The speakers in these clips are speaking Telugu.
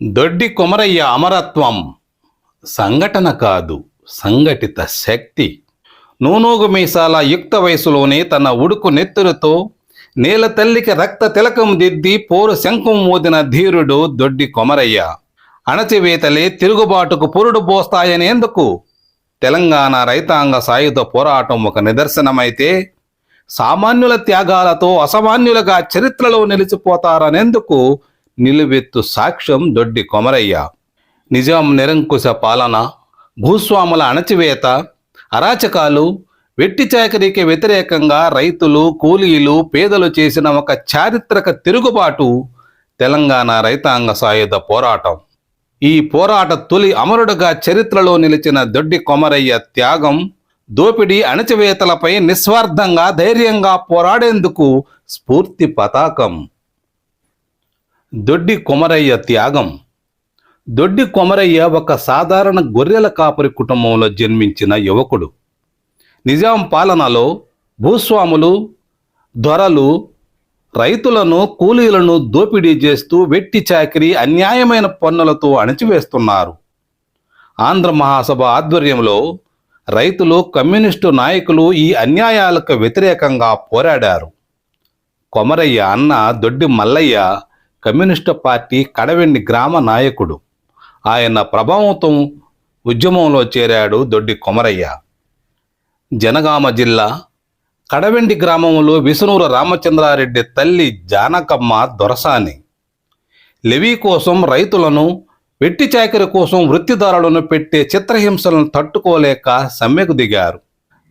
దొడ్డి కొమరయ్య అమరత్వం సంఘటన కాదు సంఘటిత శక్తి. నూనూగు మీసాల యుక్త వయసులోనే తన ఉడుకు నెత్తులతో నేల తల్లికి రక్త తిలకం దిద్ది పోరు శంఖం మోదిన ధీరుడు దొడ్డి కొమరయ్య. అణచివేతలే తిరుగుబాటుకు పురుడు పోస్తాయనేందుకు తెలంగాణ రైతాంగ సాయుధ పోరాటం ఒక నిదర్శనమైతే సామాన్యుల త్యాగాలతో అసామాన్యులుగా చరిత్రలో నిలిచిపోతారనేందుకు నిలువెత్తు సాక్ష్యం దొడ్డి కొమరయ్య. నిజాం నిరంకుశ పాలన భూస్వాముల అణచివేత అరాచకాలు వెట్టి చాకరీకి వ్యతిరేకంగా రైతులు కూలీలు పేదలు చేసిన ఒక చారిత్రక తిరుగుబాటు తెలంగాణ రైతాంగ సాయుధ పోరాటం. ఈ పోరాట తొలి అమరుడుగా చరిత్రలో నిలిచిన దొడ్డి కొమరయ్య త్యాగం దోపిడీ అణచివేతలపై నిస్వార్థంగా ధైర్యంగా పోరాడేందుకు స్ఫూర్తి పతాకం. దొడ్డి కొమరయ్య త్యాగం. దొడ్డి కొమరయ్య ఒక సాధారణ గొర్రెల కాపరి కుటుంబంలో జన్మించిన యువకుడు. నిజాం పాలనలో భూస్వాములు దొరలు రైతులను కూలీలను దోపిడీ చేస్తూ వెట్టి చాకిరి అన్యాయమైన పన్నులతో అణచివేస్తున్నారు. ఆంధ్ర మహాసభ ఆధ్వర్యంలో రైతులు కమ్యూనిస్టు నాయకులు ఈ అన్యాయాలకు వ్యతిరేకంగా పోరాడారు. కొమరయ్య అన్న దొడ్డి మల్లయ్య కమ్యూనిస్టు పార్టీ కడవెండి గ్రామ నాయకుడు. ఆయన ప్రభావంతో ఉద్యమంలో చేరాడు దొడ్డి కొమరయ్య. జనగామ జిల్లా కడవెండి గ్రామంలో విసునూరు రామచంద్రారెడ్డి తల్లి జానకమ్మ దొరసాని. లెవీ కోసం రైతులను వెట్టి చాకరి కోసం వృత్తిదారులను పెట్టే చిత్రహింసలను తట్టుకోలేక సమ్మెకు దిగారు.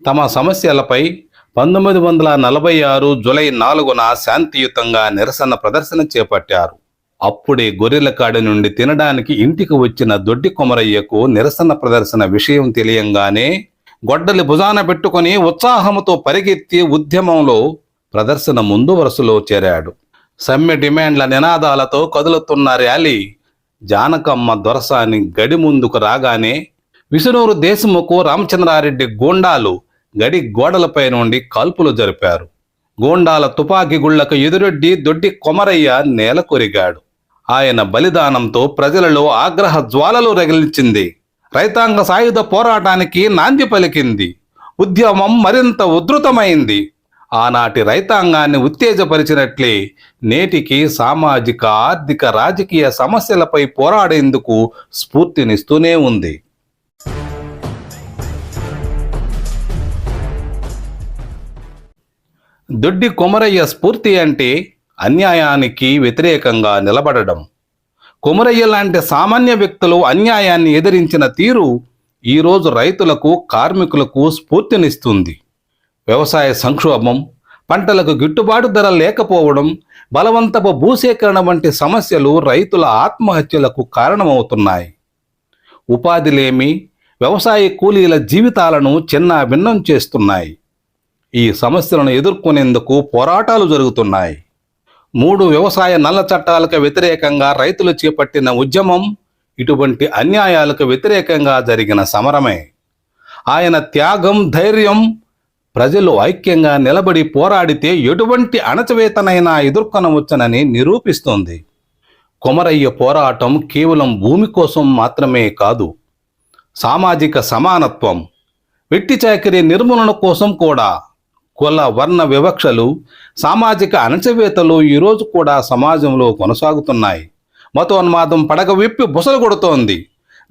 తమ సమస్యలపై పంతొమ్మిది వందల నలభై ఆరు జులై నాలుగున శాంతియుతంగా నిరసన ప్రదర్శన చేపట్టారు. అప్పుడే గొర్రెలకాడి నుండి తినడానికి ఇంటికి వచ్చిన దొడ్డి కొమరయ్యకు నిరసన ప్రదర్శన విషయం తెలియంగానే గొడ్డలి భుజాన పెట్టుకుని ఉత్సాహంతో పరిగెత్తి ఉద్యమంలో ప్రదర్శన ముందు వరుసలో చేరాడు. సమ్మె డిమాండ్ల నినాదాలతో కదులుతున్న ర్యాలీ జానకమ్మ దొరసాని గడి ముందుకు రాగానే విసునూరు దేశముఖు రామచంద్రారెడ్డి గోండాలు గడి గోడలపై నుండి కాల్పులు జరిపారు. గోండాల తుపాకీ గుళ్ళకు ఎదురొడ్డి దొడ్డి కొమరయ్య నేల కొరిగాడు. ఆయన బలిదానంతో ప్రజలలో ఆగ్రహ జ్వాలలు రగిలించింది. రైతాంగ సాయుధ పోరాటానికి నాంది పలికింది. ఉద్యమం మరింత ఉధృతమైంది. ఆనాటి రైతాంగాన్ని ఉత్తేజపరిచినట్లే నేటికి సామాజిక ఆర్థిక రాజకీయ సమస్యలపై పోరాడేందుకు స్ఫూర్తినిస్తూనే ఉంది. దొడ్డి కొమరయ్య స్ఫూర్తి అంటే అన్యాయానికి వ్యతిరేకంగా నిలబడడం. కొమరయ్య లాంటి సామాన్య వ్యక్తులు అన్యాయాన్ని ఎదిరించిన తీరు ఈరోజు రైతులకు కార్మికులకు స్ఫూర్తినిస్తుంది. వ్యవసాయ సంక్షోభం పంటలకు గిట్టుబాటు ధర లేకపోవడం బలవంతపు భూసేకరణ వంటి సమస్యలు రైతుల ఆత్మహత్యలకు కారణమవుతున్నాయి. ఉపాధి లేమి వ్యవసాయ కూలీల జీవితాలను చిన్న భిన్నం చేస్తున్నాయి. ఈ సమస్యలను ఎదుర్కొనేందుకు పోరాటాలు జరుగుతున్నాయి. మూడు వ్యవసాయ నల్ల చట్టాలకు వ్యతిరేకంగా రైతులు చేపట్టిన ఉద్యమం ఇటువంటి అన్యాయాలకు వ్యతిరేకంగా జరిగిన సమరమే. ఆయన త్యాగం ధైర్యం ప్రజలు ఐక్యంగా నిలబడి పోరాడితే ఎటువంటి అణచవేతనైనా ఎదుర్కొనవచ్చునని నిరూపిస్తోంది. కొమరయ్య పోరాటం కేవలం భూమి కోసం మాత్రమే కాదు సామాజిక సమానత్వం వెట్టి చాకరీ నిర్మూలన కోసం కూడా కుల వర్ణ వివక్షలు సామాజిక అణచివేతలు ఈరోజు కూడా సమాజంలో కొనసాగుతున్నాయి. మతోన్మాదం పడగ విప్పి బుసలు కొడుతోంది.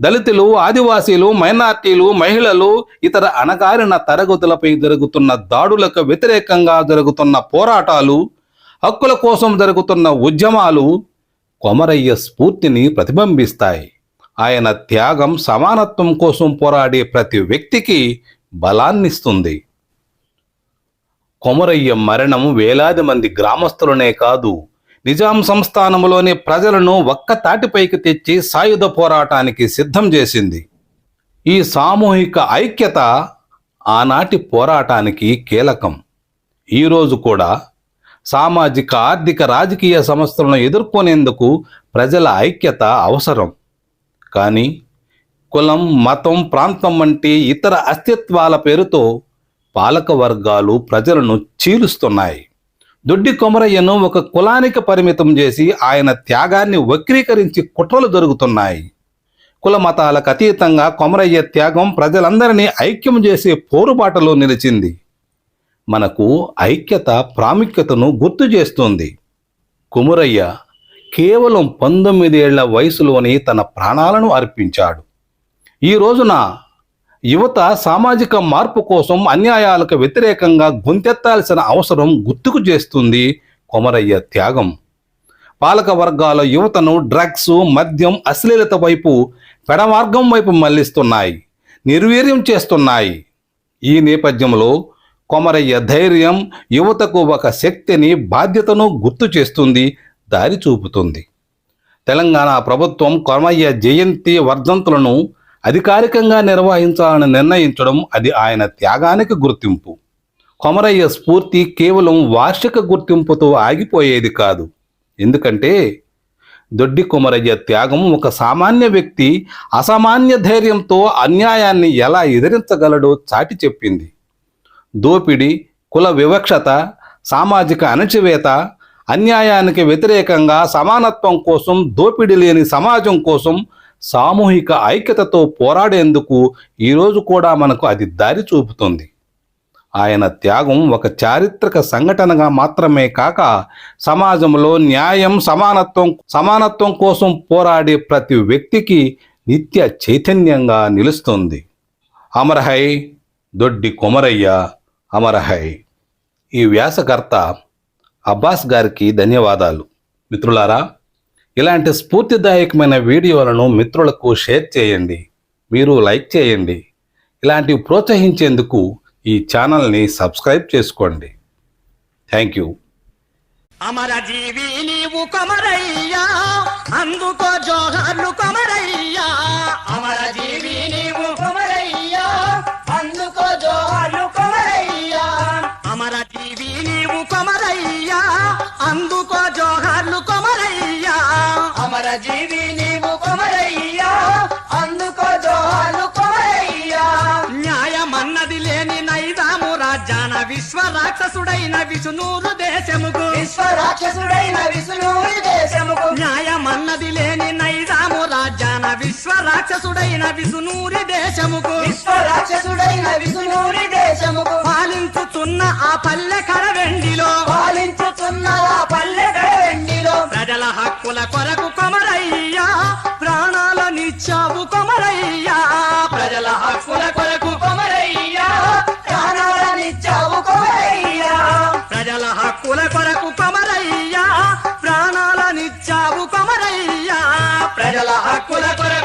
దళితులు ఆదివాసీలు మైనార్టీలు మహిళలు ఇతర అణగారిన తరగతులపై జరుగుతున్న దాడులకు వ్యతిరేకంగా జరుగుతున్న పోరాటాలు హక్కుల కోసం జరుగుతున్న ఉద్యమాలు కొమరయ్య స్ఫూర్తిని ప్రతిబింబిస్తాయి. ఆయన త్యాగం సమానత్వం కోసం పోరాడే ప్రతి వ్యక్తికి బలాన్నిస్తుంది. కొమరయ్య మరణం వేలాది మంది గ్రామస్తులనే కాదు. నిజాం సంస్థానంలోని ప్రజలను ఒక్క తాటిపైకి తెచ్చి సాయుధ పోరాటానికి సిద్ధం చేసింది. ఈ సామూహిక ఐక్యత ఆనాటి పోరాటానికి కీలకం. ఈరోజు కూడా సామాజిక ఆర్థిక రాజకీయ సమస్యలను ఎదుర్కొనేందుకు ప్రజల ఐక్యత అవసరం. కానీ కులం మతం ప్రాంతం వంటి ఇతర అస్తిత్వాల పేరుతో పాలక వర్గాలు ప్రజలను చీలుస్తున్నాయి. దొడ్డి కొమరయ్యను ఒక కులానికి పరిమితం చేసి ఆయన త్యాగాన్ని వక్రీకరించి కుట్రలు జరుగుతున్నాయి. కుల మతాలకు అతీతంగా కొమరయ్య త్యాగం ప్రజలందరినీ ఐక్యం చేసే పోరుబాటలో నిలిచింది. మనకు ఐక్యత ప్రాముఖ్యతను గుర్తు చేస్తుంది. కుమురయ్య కేవలం పంతొమ్మిదేళ్ళ వయసులోనే తన ప్రాణాలను అర్పించాడు. ఈ రోజున యువత సామాజిక మార్పు కోసం అన్యాయాలకు వ్యతిరేకంగా గొంతెత్తాల్సిన అవసరం గుర్తుకు చేస్తుంది కొమరయ్య త్యాగం. పాలక వర్గాల యువతను డ్రగ్స్ మద్యం అశ్లీలత వైపు పెడమార్గం వైపు మళ్ళిస్తున్నాయి నిర్వీర్యం చేస్తున్నాయి. ఈ నేపథ్యంలో కొమరయ్య ధైర్యం యువతకు ఒక శక్తిని బాధ్యతను గుర్తు చేస్తుంది దారి చూపుతుంది. తెలంగాణ ప్రభుత్వం కొమరయ్య జయంతి వర్ధంతులను అధికారికంగా నిర్వహించాలని నిర్ణయించడం అది ఆయన త్యాగానికి గుర్తింపు. కొమరయ్య స్ఫూర్తి కేవలం వార్షిక గుర్తింపుతో ఆగిపోయేది కాదు. ఎందుకంటే దొడ్డి కొమరయ్య త్యాగం ఒక సామాన్య వ్యక్తి అసామాన్య ధైర్యంతో అన్యాయాన్ని ఎలా ఎదిరించగలడో చాటి చెప్పింది. దోపిడి కుల వివక్షత సామాజిక అణచివేత అన్యాయానికి వ్యతిరేకంగా సమానత్వం కోసం దోపిడి లేని సమాజం కోసం సామూహిక ఐక్యతతో పోరాడేందుకు ఈరోజు కూడా మనకు అది దారి చూపుతుంది. ఆయన త్యాగం ఒక చారిత్రక సంఘటనగా మాత్రమే కాక సమాజంలో న్యాయం సమానత్వం సమానత్వం కోసం పోరాడే ప్రతి వ్యక్తికి నిత్య చైతన్యంగా నిలుస్తుంది. అమరహై దొడ్డి కొమరయ్య అమరహై ఈ వ్యాసకర్త అబ్బాస్ గారికి ధన్యవాదాలు. మిత్రులారా ఇలాంటి స్ఫూర్తిదాయకమైన వీడియోలను మిత్రులకు షేర్ చేయండి. మీరు లైక్ చేయండి. ఇలాంటివి ప్రోత్సహించేందుకు ఈ ఛానల్ని సబ్స్క్రైబ్ చేసుకోండి. Thank you. అమర జీవి నీవు కొమరయ్యా అందుకో జోహార్లు కొమరయ్యా. అమర జీవి విశ్వ రాక్షసుడైన విష్ణురు దేశముకు. విశ్వ రాక్షసుడైన దేశముకు. న్యాయమన్నది లేని నైజాము రాజ్యాన విశ్వ రాక్షసుడైన విష్ణురి దేశముకు. విశ్వ రాక్షసుడైన విష్ణువుని దేశముకు. పాలించుచున్న ఆ పల్లె కడవెండిలో పాలించుచున్న ఆ పల్లె వెండిలో. ప్రజల హక్కుల కొరకు కొమరయ్యా ప్రాణాలనిచ్చావు కొమరయ్యా. ప్రజల హక్కుల Paco la